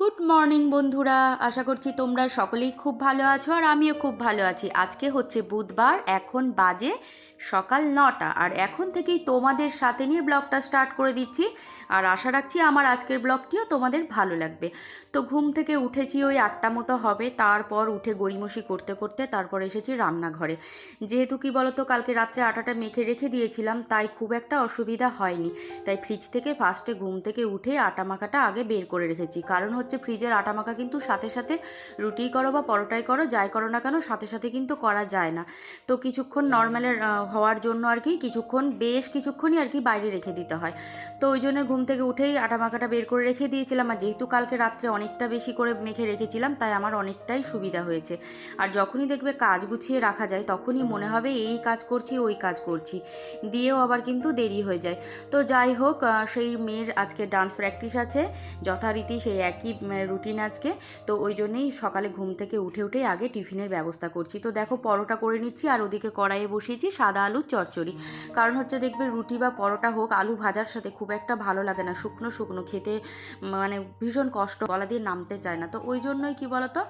Good morning বন্ধুরা। আশা করছি তোমরা সকলেই খুব ভালো আছো আর আমিও খুব ভালো আছি। আজকে হচ্ছে বুধবার, এখন বাজে সকাল নটা। আর এখন থেকেই তোমাদের সাথে নিয়ে ব্লগটা স্টার্ট করে দিচ্ছি। আর আশা রাখছি আমার আজকের ব্লগটিও তোমাদের ভালো লাগবে। তো ঘুম থেকে উঠেছি ওই আটটা মতো হবে। তারপর উঠে গড়িমসি করতে করতে তারপর এসেছি রান্নাঘরে। যেহেতু কি বলতো কালকে রাত্রে আটাটা মেখে রেখে দিয়েছিলাম তাই খুব একটা অসুবিধা হয়নি। তাই ফ্রিজ থেকে ফার্স্টে ঘুম থেকে উঠে আটা মাখাটা আগে বের করে রেখেছি। কারণ হচ্ছে ফ্রিজের আটা মাখা কিন্তু সাথে সাথে রুটি করো বা পরোটাই করো যাই করো না কেন সাথে সাথে কিন্তু করা যায় না। তো কিছুক্ষণ নর্মালের হওয়ার জন্য আর কি কিছুক্ষণ, বেশ কিছুক্ষণই আর কি বাইরে রেখে দিতে হয়। তো ওই জন্য ঘুম থেকে উঠেই আটা মাখাটা বের করে রেখে দিয়েছিলাম। আর যেহেতু কালকে রাত্রে অনেকটা বেশি করে মেখে রেখেছিলাম, তাই আমার অনেকটাই সুবিধা হয়েছে। আর যখনই দেখবে কাজ গুছিয়ে রাখা যায়, তখনই মনে হবে এই কাজ করছি, ওই কাজ করছি। দিয়েও আবার কিন্তু দেরি হয়ে যায়। তো যাই হোক সেই মেয়ের আজকে ডান্স প্র্যাকটিস আছে, যথারীতি সেই একই রুটিন আজকে। তো ওই জন্যেই সকালে ঘুম থেকে উঠে উঠেই আগে টিফিনের ব্যবস্থা করছি। তো দেখো পরোটা করে নিচ্ছি আর ওদিকে কড়াইয়ে বসিয়েছি, সাদা আলুর চচ্চড়ি। কারণ হচ্ছে দেখবে রুটি বা পরোটা হোক, আলু ভাজার সাথে খুব একটা ভালো লাগে না। শুকনো শুকনো, খেতে মানে ভীষণ কষ্ট, গলা দিয়ে নামতে চায় না। তো ওই জন্যই কী বলতো,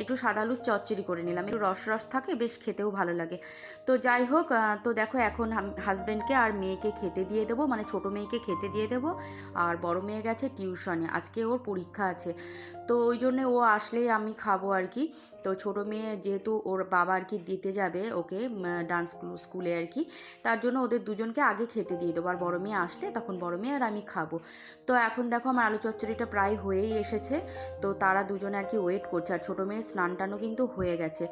একটু সাদা আলুর চচ্চড়ি করে নিলাম। একটু রস রস থাকে, বেশ খেতেও ভালো লাগে। তো যাই হোক তো দেখো এখন হাজব্যান্ডকে আর মেয়েকে খেতে দিয়ে দেবো মানে ছোটো মেয়েকে খেতে দিয়ে দেবো। আর বড় মেয়ে গেছে টিউশনে। আজকে ওর পরীক্ষা আছে। তো ওই জন্যে ও আসলেই আমি খাব আর কি। তো ছোটো মেয়ে যেহেতু ওর বাবা আর কি দিতে যাবে ওকে ডান্স স্কুলে আর কি, তার জন্য ওদের দুজনকে আগে খেতে দিয়ে দেবো। আর বড়ো মেয়ে আসলে তখন বড়ো মেয়ে আর আমি খাব। তো এখন দেখো আমার আলু চচ্চড়িটা প্রায় হয়েই এসেছে। তো তারা দুজনে আর কি ওয়েট করছে। আর ছোটো মেয়ের স্নান টানও কিন্তু হয়ে গেছে।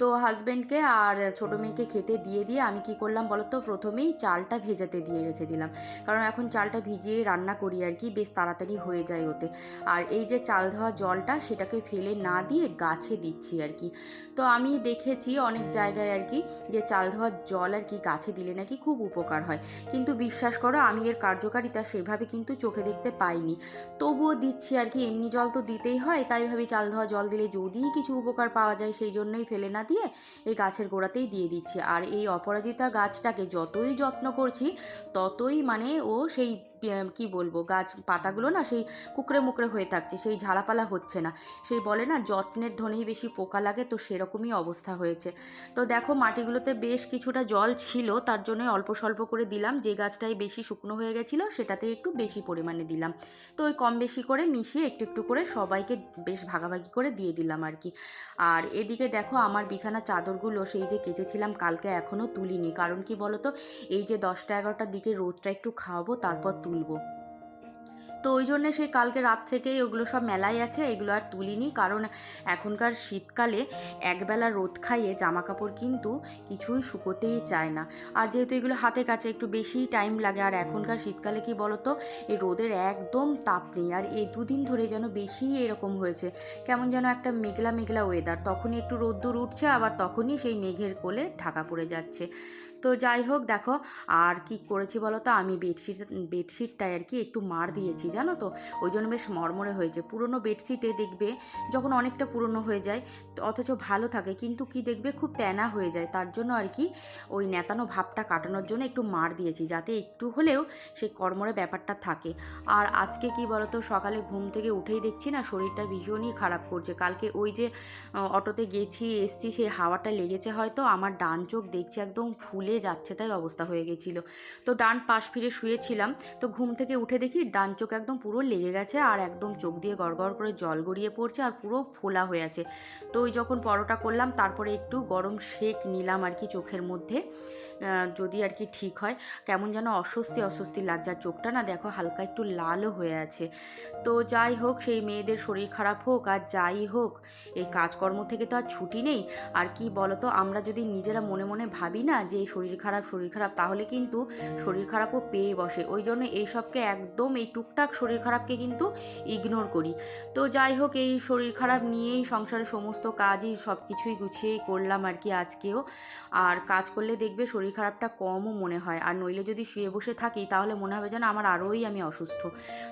তো হাজব্যান্ডকে আর ছোটো মেয়েকে খেতে দিয়ে দিয়ে আমি কি করলাম বলো তো প্রথমেই চালটা ভেজাতে দিয়ে রেখে দিলাম। কারণ এখন চালটা ভিজিয়ে রান্না করি আর কি, বেশ তাড়াতাড়ি হয়ে যায় ওতে। আর এই যে চাল ধোয়া জলটা সেটাকে ফেলে না দিয়ে গাছে দিচ্ছি আর কি। তো আমি দেখেছি অনেক জায়গায় আর কি যে চাল ধোয়ার জল আর কি গাছে দিলে নাকি খুব উপকার হয়। কিন্তু বিশ্বাস করো, আমি এর কার্যকারিতা সেভাবে কিন্তু চোখে দেখতে পাইনি। তবুও দিচ্ছি আর কি, এমনি জল তো দিতেই হয়, তাই ভাবি চাল ধোয়া জল দিলে যদি কিছু উপকার পাওয়া যায় সেই জন্যই ফেলে না দিয়ে এই গাছের গোড়াতেই দিয়ে দিচ্ছি। আর এই অপরাজিতা গাছটাকে যতই যত্ন করছি, ততই মানে ও সেই কি বলব, গাছ পাতাগুলো না সেই কুকড়ে মুকড়ে হয়ে থাকছে, সেই ঝালাপালা হচ্ছে না। সেই বলে না যত্নের ধনেই বেশি পোকা লাগে, তো সেরকমই অবস্থা হয়েছে। তো দেখো মাটিগুলোতে বেশ কিছুটা জল ছিল, তার জন্য অল্প স্বল্প করে দিলাম, যে গাছটাই বেশি শুকনো হয়ে গেছিল সেটাতে একটু বেশি পরিমাণে দিলাম। তো ওই কম বেশি করে মিশিয়ে একটু একটু করে সবাইকে বেশ ভাগাভাগি করে দিয়ে দিলাম আর কি। আর এদিকে দেখো আমার বিছানা চাদরগুলো সেই যে কেচেছিলাম, কালকে এখনও তুলিনি। কারণ কি বলতো, এই যে দশটা এগারোটার দিকে রোদটা একটু খাওয়াবো, তারপর তুলবো। তো ওই জন্যে সেই কালকে রাত থেকেই ওগুলো সব মেলাই আছে, এগুলো আর তুলিনি। কারণ এখনকার শীতকালে একবেলা রোদ খাইয়ে জামা কাপড় কিন্তু কিছুই শুকোতেই চায় না। আর যেহেতু এগুলো হাতে কাছে একটু বেশি টাইম লাগে। আর এখনকার শীতকালে কি বলতো, এই রোদের একদম তাপ নেই। আর এই দুদিন ধরে যেন বেশি এরকম হয়েছে। কেমন যেন একটা মেঘলা মেঘলা ওয়েদার তখনই একটু রোদ্দুর উঠছে, আবার তখনই সেই মেঘের কোলে ঢাকা পড়ে যাচ্ছে। তো যাই হোক দেখো, আর কি করেছি বলো তো? আমি বেডশিট, বেডশিটটায় আর কি একটু মার দিয়েছি, জানো তো? ওই জন্য বেশ মরমরে হয়েছে। পুরনো বেডশিটে দেখবে যখন অনেকটা পুরনো হয়ে যায় তো অথচ ভালো থাকে, কিন্তু কি দেখবে? খুব তেনা হয়ে যায়। তার জন্য আর কি ওই নেতানো ভাবটা কাটানোর জন্য একটু মার দিয়েছি, যাতে একটু হলেও সেই কর্মরে ব্যাপারটা থাকে। আর আজকে কি বলতো সকালে ঘুম থেকে উঠেই দেখছি না, শরীরটা ভীষণই খারাপ করছে। কালকে ওই যে, অটোতে গেছি, এসছি, সেই হাওয়াটা লেগেছে হয়তো, আমার ডান চোখ দেখছি একদম ফুলে যাচ্ছে, তাই অবস্থা হয়ে গেছিল। তো ডান পাশ ফিরে শুয়েছিলাম, তো ঘুম থেকে উঠে দেখি ডান চোখ একদম পুরো লেগে গেছে আর একদম চোখ দিয়ে গড়গড় করে জল গড়িয়ে পড়ছে আর পুরো ফোলা হয়ে আছে। তো ওই যখন পরোটা করলাম, তারপরে একটু গরম শেক নিলাম আর কি চোখের মধ্যে যদি আর কি ঠিক হয়। কেমন যেন অস্বস্তি অস্বস্তি লাগছে। চোখটা না দেখো, হালকা একটু লালও হয়ে আছে। তো যাই হোক, সেই মেয়েদের শরীর খারাপ হোক আর যাই হোক, এই কাজকর্ম থেকে তো আর ছুটি নেই। আর কি বলতো, আমরা যদি নিজেরা মনে মনে ভাবি না যে এই শরীর খারাপ শরীর খারাপ, তাহলে কিন্তু শরীর খারাপও পেয়ে বসে। ওই জন্য এইসবকে একদম এই টুকটাক শরীর খারাপকে কিন্তু ইগনোর করি। তো যাই হোক, এই শরীর খারাপ নিয়েই সংসারের সমস্ত কাজই সব কিছুই গুছিয়েই করলাম আর কি আজকেও। আর কাজ করলে দেখবে শরীর খারাপটা কমও মনে হয়। আর নইলে যদি শুয়ে বসে থাকি, তাহলে মনে হবে যেন আমার আরোই আমি অসুস্থ।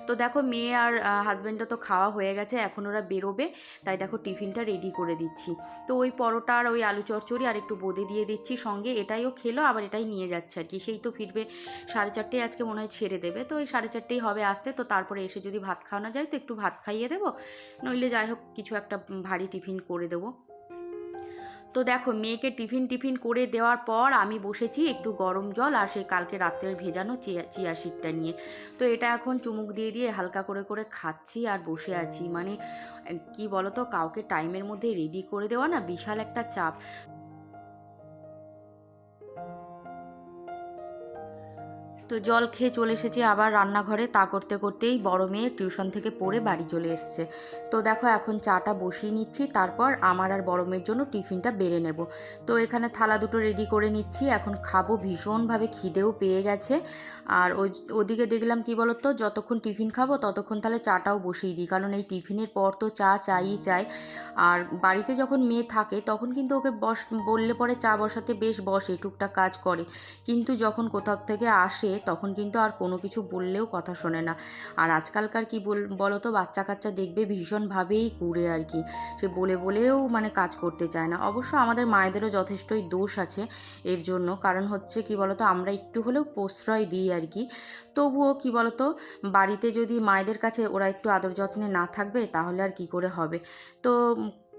তো দেখো, মেয়ে আর হাজব্যান্ডটা তো খাওয়া হয়ে গেছে, এখন ওরা বেরোবে, তাই দেখো টিফিনটা রেডি করে দিচ্ছি। তো ওই পরোটা আর ওই আলু চচ্চড়ি আর একটু বোঁদে দিয়ে দিচ্ছি সঙ্গে, এটাইও খেলো। আবার এটাই নিয়ে যাচ্ছে আর কি। সেই তো ফিরবে সাড়ে চারটেই আজকে মনে হয় ছেড়ে দেবে। তো ওই সাড়ে চারটেই হবে আসতে। তো তারপরে এসে যদি ভাত খাওয়ানো যায়, তো একটু ভাত খাইয়ে দেবো। নইলে যাই হোক, কিছু একটা ভারী টিফিন করে দেবো। তো দেখো, মেয়েকে টিফিন টিফিন করে দেওয়ার পর আমি বসেছি একটু গরম জল আর সেই কালকে রাত্রের ভেজানো চিয়া চিয়া সিডটা নিয়ে। তো এটা এখন চুমুক দিয়ে দিয়ে হালকা করে করে খাচ্ছি আর বসে আছি। মানে কি বলতো, কাউকে টাইমের মধ্যে রেডি করে দেওয়া না বিশাল একটা চাপ। তো জল খেয়ে চলে এসেছি আবার রান্নাঘরে। তা করতে করতেই বড় মেয়ে টিউশন থেকে পড়ে বাড়ি চলে এসছে। তো দেখো এখন চাটা বসিয়ে নিচ্ছি, তারপর আমার আর বড় মেয়ের জন্য টিফিনটা বেড়ে নেব। তো এখানে থালা দুটো রেডি করে নিচ্ছি, এখন খাব ভীষণভাবে খিদেও পেয়ে গেছে। আর ওই, ওদিকে দেখলাম কি বলতো, যতক্ষণ টিফিন খাব ততক্ষণ তাহলে চাটাও বসিয়ে দিই, কারণ এই টিফিনের পর তো চা চাই চাই। আর বাড়িতে যখন মেয়ে থাকে তখন কিন্তু ওকে বস, বললে পরে চা বসাতে বেশ বসে, টুকটাক কাজ করে। কিন্তু যখন কোথাও থেকে আসে তখন কিন্তু আর কোনো কিছু বললেও কথা শোনে না। আর আজকালকার কি বল বলো তো বাচ্চা কাচ্চা দেখবে ভীষণভাবেই কুড়ে আর কি। সে বলে বলেও মানে কাজ করতে চায় না। অবশ্য আমাদের মায়েদেরও যথেষ্টই দোষ আছে এর জন্য। কারণ হচ্ছে কি বলতো? আমরা একটু হলেও প্রশ্রয় দিই আর কি। তবুও কি বলতো? বাড়িতে যদি মায়েদের কাছে ওরা একটু আদর যত্নে না থাকবে তাহলে আর কি করে হবে? তো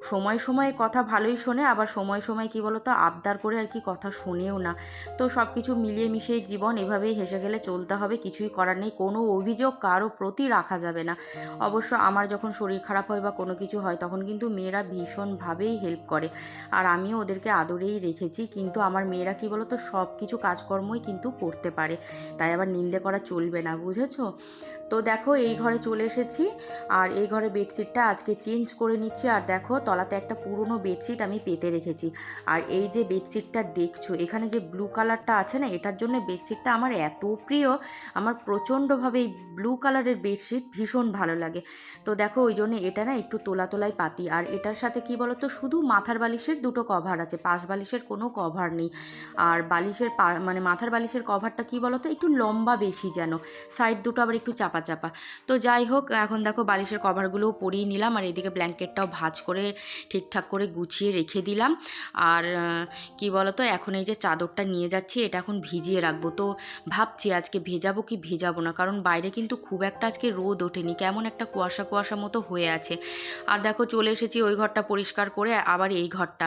সময় সময় কথা ভালোই শোনে, আবার সময় সময় কি তো আবদার করে আর কি কথা শোনেও না। তো সব কিছু মিলিয়ে মিশিয়ে জীবন এভাবেই হেসে গেলে চলতে হবে, কিছুই করার নেই, কোনো অভিযোগ কারও প্রতি রাখা যাবে না। অবশ্য আমার যখন শরীর খারাপ হয় বা কোনো কিছু হয়, তখন কিন্তু মেয়েরা ভীষণভাবেই হেল্প করে। আর আমিও ওদেরকে আদরেই রেখেছি, কিন্তু আমার মেয়েরা কি তো সব কিছু কাজকর্মই কিন্তু করতে পারে। তাই আবার নিন্দে করা চলবে না, বুঝেছ? তো দেখো, এই ঘরে চলে এসেছি, আর এই ঘরে বেডশিটটা আজকে চেঞ্জ করে নিচ্ছি। আর দেখো তলাতে একটা পুরনো বেডশিট আমি পেতে রেখেছি। আর এই যে বেডশিটটা দেখছ, এখানে যে ব্লু কালারটা আছে না, এটার জন্য বেডশিটটা আমার এত প্রিয়, আমার প্রচণ্ডভাবে এই ব্লু কালারের বেডশিট ভীষণ ভালো লাগে। তো দেখো, ওই জন্য এটা না একটু তোলা তোলাই পাতি। আর এটার সাথে কি বলতো, শুধু মাথার বালিশের দুটো কভার আছে, পাশ বালিশের কোনো কভার নেই। আর বালিশের পা মানে মাথার বালিশের কভারটা কি বলতো, একটু লম্বা বেশি যেন সাইড দুটো আবার একটু চাপা চাপা তো যাই হোক, এখন দেখো বালিশের কভারগুলোও পরিয়ে নিলাম, আর এদিকে ব্ল্যাঙ্কেটটাও ভাঁজ করে ঠিকঠাক করে গুছিয়ে রেখে দিলাম। আর কি বলতো, এখন এই যে চাদরটা নিয়ে যাচ্ছি, এটা এখন ভিজিয়ে রাখব। তো ভাবছি আজকে ভেজাবো কি ভেজাবো না, কারণ বাইরে কিন্তু খুব একটা আজকে রোদ ওঠেনি, কেমন একটা কুয়াশা কুয়াশা মতো হয়ে আছে। আর দেখো, চলে এসেছি ওই ঘরটা পরিষ্কার করে, আবার এই ঘরটা।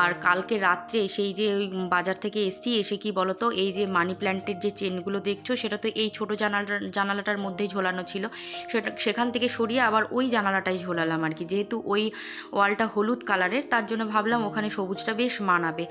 আর কালকে রাত্রে সেই যে ওই বাজার থেকে এসছি, এসে কি বলতো, এই যে মানি প্ল্যান্টের যে চেনগুলো দেখছ, সেটা তো এই ছোটো জানালাটার জানালাটার মধ্যেই ঝোলানো ছিল। সেটা, সেখান থেকে সরিয়ে আবার ওই জানালাটাই ঝোলালাম আর কি। যেহেতু ওই ওয়ালটা হলুদ কালারের তার জন্য ভাবলাম ওখানে সবুজটা বেশ মানাবে।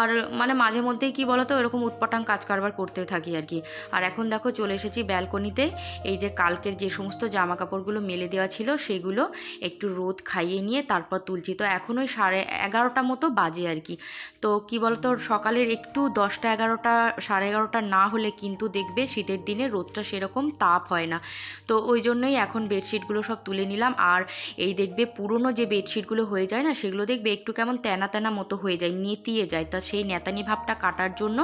আর মানে মাঝে মধ্যেই কি বলতো এরকম উৎপটাং কাজ কারবার করতে থাকি আর কি। আর এখন দেখো চলে এসেছি ব্যালকনিতে এই যে কালকের যে সমস্ত জামা কাপড়গুলো মেলে দেওয়া ছিল সেগুলো একটু রোদ খাইয়ে নিয়ে তারপর তুলছি। তো এখন ওই সাড়ে এগারোটা মতো বাজে আর কি। তো কি বলতো সকালের একটু দশটা এগারোটা সাড়ে এগারোটা না হলে কিন্তু দেখবে শীতের দিনে রোদটা সেরকম তাপ হয় না। তো ওই জন্যই এখন বেডশিটগুলো সব তুলে নিলাম। আর এই দেখবে পুরনো যে বেডশিটগুলো হয়ে যায় না, সেগুলো দেখবে একটু কেমন তেনা তেনা মতো হয়ে যায়, নেতিয়ে যায়। তা সেই নেতানি ভাবটা কাটার জন্য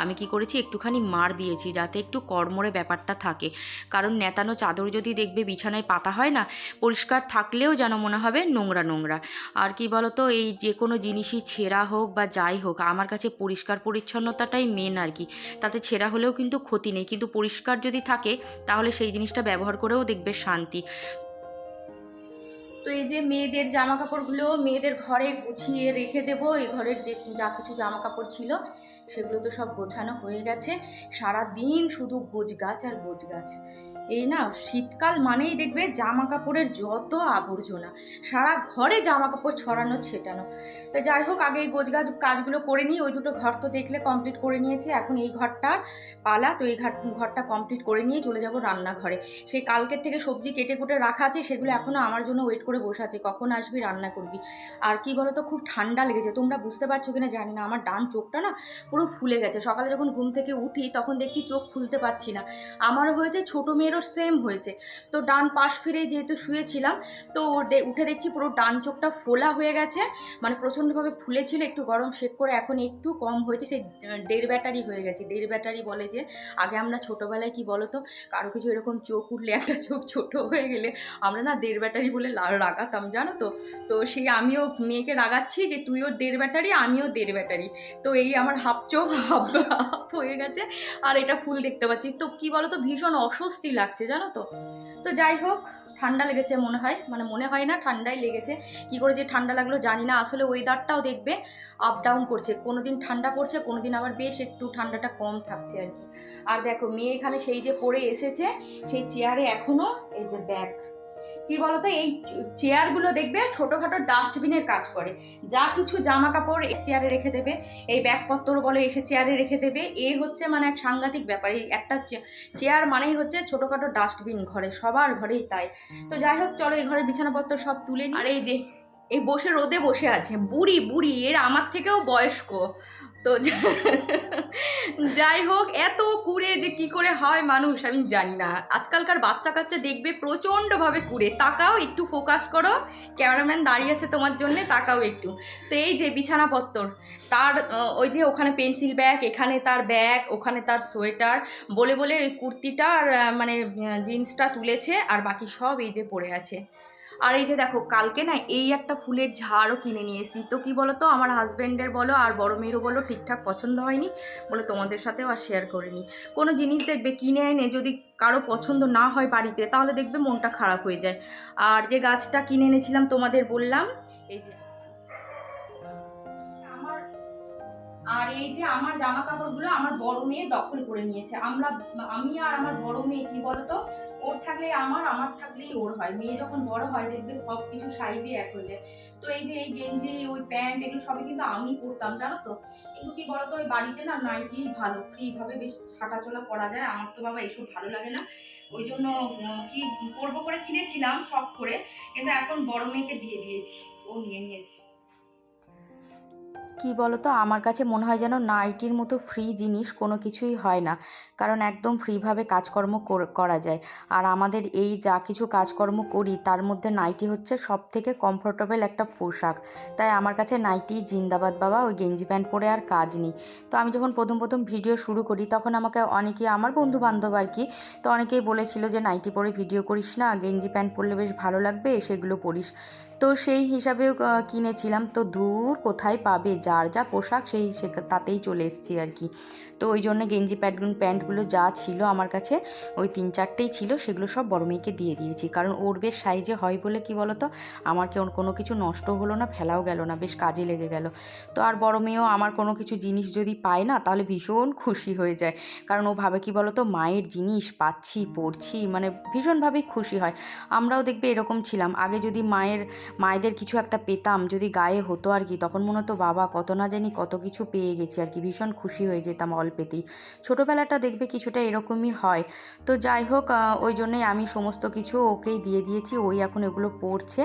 আমি কি করেছি, একটুখানি মার দিয়েছি যাতে একটু কর্মরে ব্যাপারটা থাকে। কারণ নেতানো চাদর যদি দেখবে বিছানায় পাতা হয় না, পরিষ্কার থাকলেও যেন মনে হবে নোংরা নোংরা। আর কি বলতো, এই যে কোনো জিনিসই ছেঁড়া হোক বা যাই হোক, আমার কাছে পরিষ্কার পরিচ্ছন্নতাটাই মেন আর কি। তাতে ছেঁড়া হলেও কিন্তু ক্ষতি নেই, কিন্তু পরিষ্কার যদি থাকে, তাহলে সেই জিনিসটা ব্যবহার করেও দেখবে শান্তি। তো এই যে মেয়েদের জামা কাপড়গুলো মেয়েদের ঘরে গুছিয়ে রেখে দেব, এই ঘরের যে যা কিছু জামা কাপড় ছিল সেগুলো তো সব গোছানো হয়ে গেছে। সারা দিন শুধু গোছ গাছ আর গোছ গাছ এই না, শীতকাল মানেই দেখবে জামা কাপড়ের যত আবর্জনা, সারা ঘরে জামা কাপড় ছড়ানো, ছেটানো। তো যাই হোক, আগে এই গোছগাছ কাজগুলো করে নিই, ওই দুটো ঘর তো দেখলে কমপ্লিট করে নিয়েছি, এখন এই ঘরটার পালা, তো এই ঘর ঘরটা কমপ্লিট করে নিয়ে চলে যাব রান্নাঘরে। সেই কালকের থেকে সবজি কেটে কুটে রাখা আছে, সেগুলো এখনও আমার জন্য ওয়েট করে বসে আছে, কখন আসবি, রান্না করবি? আর কি বলো তো খুব ঠান্ডা লেগেছে, তোমরা বুঝতে পারছ কিনা জানি না, আমার ডান চোখটা না পুরো ফুলে গেছে। সকালে যখন ঘুম থেকে উঠি, তখন দেখছি চোখ খুলতে পারছি না। আমারও হয়েছে, ছোটো মেয়েরও সেম হয়েছে। তো ডান পাশ ফিরে যেহেতু শুয়েছিলাম, তো উঠে দেখছি পুরো ডান চোখটা ফোলা হয়ে গেছে। মানে প্রচণ্ডভাবে ফুলেছিল, একটু গরম শেক করে এখন একটু কম হয়েছে, সেই দেড় ব্যাটারি হয়ে গেছে। দেড় ব্যাটারি বলে যে, আগে আমরা ছোটোবেলায় কি বলো তো কারও কিছু এরকম চোখ উঠলে, একটা চোখ ছোট হয়ে গেলে আমরা না দেড় ব্যাটারি বলে রাগাতাম, জানো তো? তো সেই আমিও মেয়েকে রাগাচ্ছি যে, তুইও দেড় ব্যাটারি আমিও দেড় ব্যাটারি তো এই আমার হাফ চোখ, হাফ হাফ হয়ে গেছে, আর এটা ফুল দেখতে পাচ্ছি। তো কি বলো তো ভীষণ অস্বস্তি লাগছে, জানো তো? তো যাই হোক, ঠান্ডা লেগেছে মনে হয়। মানে মনে হয় না, ঠান্ডাই লেগেছে। কি করে যে ঠান্ডা লাগল জানি না। আসলে ওয়েদারটাও দেখবে আপ ডাউন করছে। কোনো দিন ঠান্ডা পড়ছে কোনো দিন আবার বেশ একটু ঠান্ডাটা কম থাকছে আর কি। আর দেখো, মেয়ে এখানে সেই যে পড়ে এসেছে, সেই চেয়ারে এখনও এই যে ব্যাগ কি বলতো, এই চেয়ারগুলো দেখবে ছোটোখাটো ডাস্টবিনের কাজ করে। যা কিছু জামা কাপড় চেয়ারে রেখে দেবে, এই ব্যাগপত্র বলে এসে চেয়ারে রেখে দেবে, এ হচ্ছে মানে এক সাংঘাতিক ব্যাপার। এই একটা চেয়ার মানেই হচ্ছে ছোটোখাটো ডাস্টবিন ঘরে, সবার ঘরেই তাই। তো যাই হোক, চলো এই ঘরের বিছানাপত্র সব তুলে আর এই যে, এই বসে, রোদে বসে আছে, বুড়ি বুড়ি, এর আমার থেকেও বয়স্ক। তো যাই হোক, এত কুড়ে যে কি করে হয় মানুষ, আমি জানি না। আজকালকার বাচ্চা কাচ্চা দেখবে প্রচণ্ডভাবে কুড়ে। তাকাও, একটু ফোকাস করো। ক্যামেরাম্যান দাঁড়িয়ে আছে তোমার জন্যে, তাকাও একটু। তো এই যে বিছানাপত্তর, তার ওই যে ওখানে পেন্সিল ব্যাগ এখানে তার ব্যাগ ওখানে তার সোয়েটার বলে বলে ওই কুর্তিটা আর মানে জিন্সটা তুলেছে, আর বাকি সব এই যে পড়ে আছে। আর এই যে দেখো, কালকে না এই একটা ফুলের ঝাড়ও কিনে নিয়ে এসেছি। তো কী বলো তো আমার হাজব্যান্ডের বলো আর বড় মেয়েরও বলো ঠিকঠাক পছন্দ হয়নি বলে তোমাদের সাথেও আর শেয়ার করিনি। কোনো জিনিস দেখবে কিনে এনে যদি কারও পছন্দ না হয় বাড়িতে, তাহলে দেখবে মনটা খারাপ হয়ে যায়। আর যে গাছটা কিনে এনেছিলাম তোমাদের বললাম, এই যে আর এই যে আমার জামা কাপড়গুলো আমার বড় মেয়ে দখল করে নিয়েছে। আমরা, আমি আর আমার বড় মেয়ে কি বলতো? ওর থাকলে আমার আমার থাকলেই ওর হয়। মেয়ে যখন বড় হয় দেখবে সব কিছু সাইজে এক হয়ে যায়। তো এই যে এই গেঞ্জি, ওই প্যান্ট এগুলো সবই কিন্তু আমি পরতাম, জানো তো? কিন্তু কি বলতো, ওই বাড়িতে না নাইটি ভালো। ফ্রিভাবে বেশ হাঁটাচলা করা যায়। আমার তো বাবা এসব ভালো লাগে না। ওই জন্য কি করব করে কিনেছিলাম শখ করে। কিন্তু এখন বড় মেয়েকে দিয়ে দিয়েছি। ও নিয়ে নিয়েছে। কি বলতো? আমার কাছে মনে হয় যেন নাইটির মতো ফ্রি জিনিস কোনো কিছুই হয় না। কারণ একদম ফ্রিভাবে কাজকর্ম করা যায়। আর আমাদের এই যা কিছু কাজকর্ম করি, তার মধ্যে নাইটি হচ্ছে সব থেকে কমফোর্টেবল একটা পোশাক। তাই আমার কাছে নাইটি, জিন্দাবাদ বাবা, ওই গেঞ্জি প্যান্ট পরে আর কাজ নেই। তো আমি যখন প্রথম প্রথম ভিডিও শুরু করি, তখন আমাকে অনেকেই আমার বন্ধু বান্ধব আর কি, তো অনেকেই বলেছিল যে, নাইটি পরে ভিডিও করিস না, গেঞ্জি প্যান্ট পরলে বেশ ভালো লাগবে, সেগুলো পরিস। তো সেই হিসাবেও কিনেছিলাম। তো দূর কোথায় পাবে? যার যা পোশাক, সেই তাতেই চলে এসেছি আর কি। তো ওই জন্য গেঞ্জি প্যান্টগুলো প্যান্টগুলো যা ছিল আমার কাছে, ওই তিন চারটেই ছিল, সেগুলো সব বড় মেয়েকে দিয়ে দিয়েছি। কারণ ওর বেশ সাইজে হয় বলে কি বলতো আমার কোনো কিছু নষ্ট হলো না, ফেলাও গেল না, বেশ কাজে লেগে গেল। তো আর বড় মেয়েও আমার কোনো কিছু জিনিস যদি পায় না, তাহলে ভীষণ খুশি হয়ে যায়। কারণ ও ভাবে কি বলতো, মায়ের জিনিস পাচ্ছি পড়ছি মানে ভীষণভাবেই খুশি হয়। আমরাও দেখবে এরকম ছিলাম। আগে যদি মায়ের, মায়েদের কিছু একটা পেতাম, যদি গায়ে হতো আর কি, তখন মনে হতো, বাবা, কত না জানি কত কিছু পেয়ে গেছি আর কি, ভীষণ খুশি হয়ে যেতাম অল্পেতেই ছোটোবেলাটা দেখবে কিছুটা এরকমই হয়। তো যাই হোক ওই জন্যই আমি সমস্ত কিছু ওকেই দিয়ে দিয়েছি। ওই এখন এগুলো পড়ছে।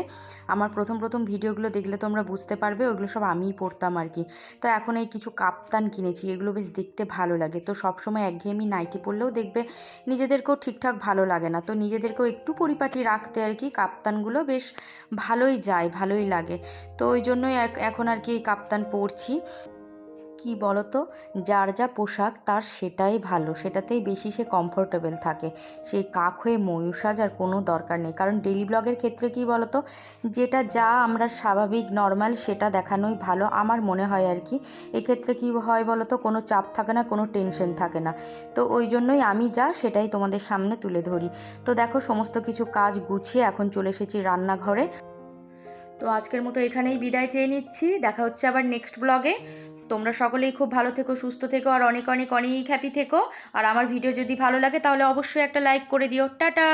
আমার প্রথম প্রথম ভিডিওগুলো দেখলে তোমরা বুঝতে পারবে ওইগুলো সব আমিই পড়তাম আর কি। তো এখন এই কিছু কাপ্তান কিনেছি, এগুলো বেশ দেখতে ভালো লাগে। তো সবসময় একঘেয়েমি নাইটি পরলেও দেখবে নিজেদেরকেও ঠিকঠাক ভালো লাগে না। তো নিজেদেরকেও একটু পরিপাটি রাখতে আর কি কাপ্তানগুলো বেশ ভালোই যায়, ভালোই লাগে। তো ওই জন্যই এখন আর কি কাপ্তান পরছি। কি বলতো? যার যা পোশাক, তার সেটাই ভালো। সেটাতেই বেশি সে কমফোর্টেবল থাকে। সেই কাক হয়ে ময়ূর সাজার কোনো দরকার নেই। কারণ ডেলি ব্লগের ক্ষেত্রে কি বলতো? যেটা যা আমরা স্বাভাবিক নর্মাল সেটা দেখানোই ভালো। আমার মনে হয় আর কি। এক্ষেত্রে কি হয় বলতো? কোনো চাপ থাকে না, কোনো টেনশন থাকে না। তো ওই জন্যই আমি যা, সেটাই তোমাদের সামনে তুলে ধরি। তো দেখো, সমস্ত কিছু কাজ গুছিয়ে এখন চলে এসেছি রান্নাঘরে। তো আজকের মতো এখানেই বিদায় চেয়ে নিচ্ছি। দেখা হচ্ছে আবার নেক্সট ব্লগে তোমরা সকলেই খুব ভালো থেকো, সুস্থ থেকো আর অনেক অনেক অনেক হ্যাপি থেকো। আর আমার ভিডিও যদি ভালো লাগে তাহলে অবশ্যই একটা লাইক করে দিও। টাটা!